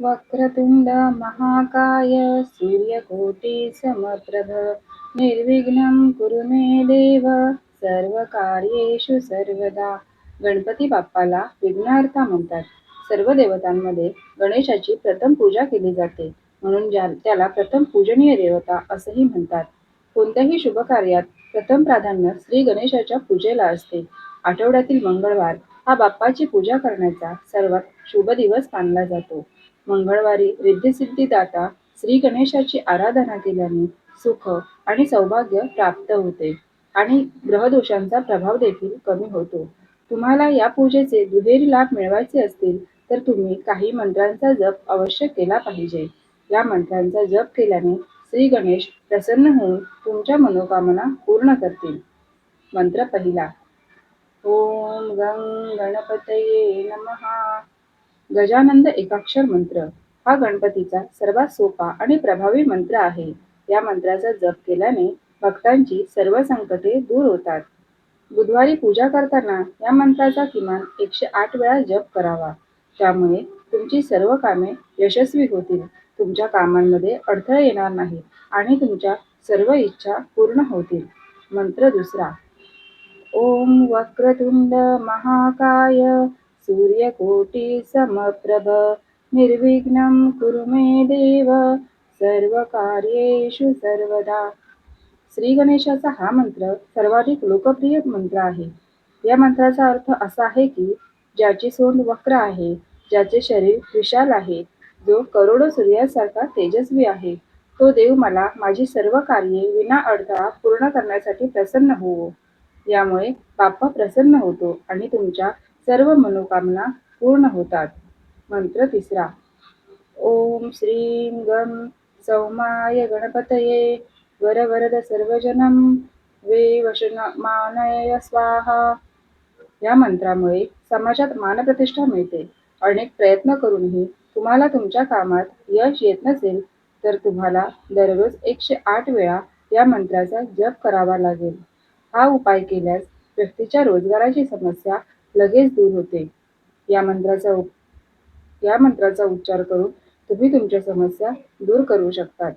वक्रतुंड महाकाय सूर्यकोटिसमप्रभ निर्विघ्नं कुरु मे देव सर्व कार्येषु सर्वदा. गणपती बाप्पाला विघ्नहर्ता म्हणतात. सर्व देवतांमध्ये गणेशाची प्रथम पूजा केली जाते. म्हणून ज्या त्याला प्रथम पूजनीय देवता असंही म्हणतात. कोणत्याही शुभ कार्यात प्रथम प्राधान्य श्री गणेशाच्या पूजेला असते. आठवड्यातील मंगळवार हा बाप्पाची पूजा करण्याचा सर्वात शुभ दिवस मानला जातो. मंगळवारी रिद्धिसिद्धिदाता श्री गणेशाची आराधना केल्याने सुख आणि सौभाग्य प्राप्त होते आणि ग्रहदोषांचा प्रभाव देखील कमी होतो. तुम्हाला या पूजेचे दुहेरी लाभ मिळवायचे असतील तर तुम्ही काही मंत्रांचा जप अवश्य केला पाहिजे. या मंत्रांचा जप केल्याने श्री गणेश प्रसन्न होऊन तुमच्या मनोकामना पूर्ण करतील. मंत्र पहिला. ओम गंग गणपतये नमहा गजानंद एकाक्षर मंत्र. हा गणपतीचा सर्वात सोपा आणि प्रभावी मंत्र आहे. या मंत्राचा जप केल्याने भक्तांची सर्व संकटे दूर होतात. बुधवारी पूजा करताना या मंत्राचा किमान एकशे आठ वेळा जप करावा. त्यामुळे तुमची सर्व कामे यशस्वी होतील. तुमच्या कामांमध्ये अडथळे येणार नाही आणि तुमच्या सर्व इच्छा पूर्ण होतील. मंत्र दुसरा. ओम वक्रतुंड महाकाय सूर्यकोटी समप्रभ निर्विघ्नं कुरु मे देव सर्व कार्येषु सर्वदा। श्री गणेशाचा हा मंत्र सर्वाधिक लोकप्रिय मंत्र आहे. या मंत्राचा अर्थ असा आहे की ज्याची सोंड वक्र आहे ज्याचे शरीर विशाल आहे जो करोडो सूर्यासारखा तेजस्वी आहे तो देव मला माझी सर्व कार्ये विना अडथळा पूर्ण करण्यासाठी प्रसन्न होवो. यामुळे बाप्पा प्रसन्न होतो आणि तुमच्या सर्व मनोकामना पूर्ण होतात. मंत्र तिसरा. ओम श्रीं गम सौमाय गणपतये. वरवरद सर्वजनम वे वशनमानय स्वाहा. या मंत्रामुळे समाजात मानप्रतिष्ठा मिळते. अनेक प्रयत्न करूनही तुम्हाला तुमच्या कामात यश येत नसेल तर तुम्हाला दररोज एकशे आठ वेळा या मंत्राचा जप करावा लागेल. हा उपाय केल्यास व्यक्तीच्या रोजगाराची समस्या लगेच दूर होते. या मंत्राचा उप या मंत्राचा उच्चार करून तुम्ही तुमच्या समस्या दूर करू शकतात.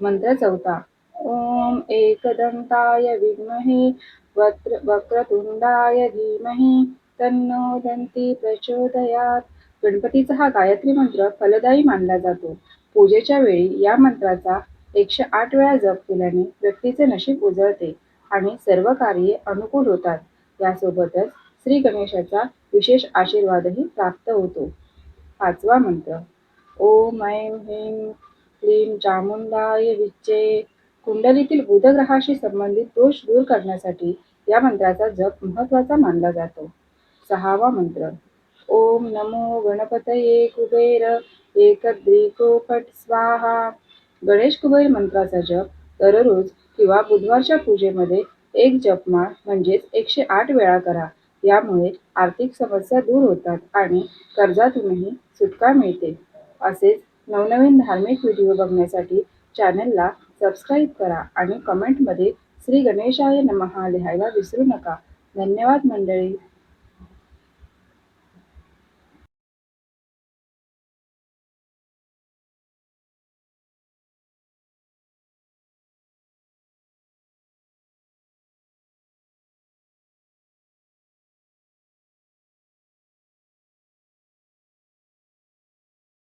मंत्र चौथा. ओम एकदंताय विद्महे वक्र वक्रतुंडाय धीमहि तन्नो दंती प्रचोदयात. गणपतीचा हा गायत्री मंत्र फलदायी मानला जातो. पूजेच्या वेळी या मंत्राचा एकशे आठ वेळा जप केल्याने व्यक्तीचे नशीब उजळते आणि सर्व कार्ये अनुकूल होतात. यासोबतच श्री गणेशाचा विशेष आशीर्वादही प्राप्त होतो. पाचवा मंत्र. ओम ऐं ह्रीं क्लीं चामुंडाय विच्चे. कुंडलीतील बुधग्रहाशी संबंधित दोष दूर करण्यासाठी या मंत्राचा जप महत्त्वाचा मानला जातो. सहावा मंत्र. ओम नमो गणपतये कुबेर एकदृकोपट स्वाहा. गणेश कुबेर मंत्राचा जप दररोज किंवा बुधवारच्या पूजेमध्ये एक जपमाळ म्हणजेच एकशे आठ वेळा करा. यामुळे आर्थिक समस्या दूर होतात आणि कर्जातूनही सुटका मिळते. असेच नवनवीन धार्मिक व्हिडिओ बघण्यासाठी चॅनलला सबस्क्राईब करा आणि कमेंटमध्ये श्री गणेशाय नमहा लिहायला विसरू नका. धन्यवाद मंडळी.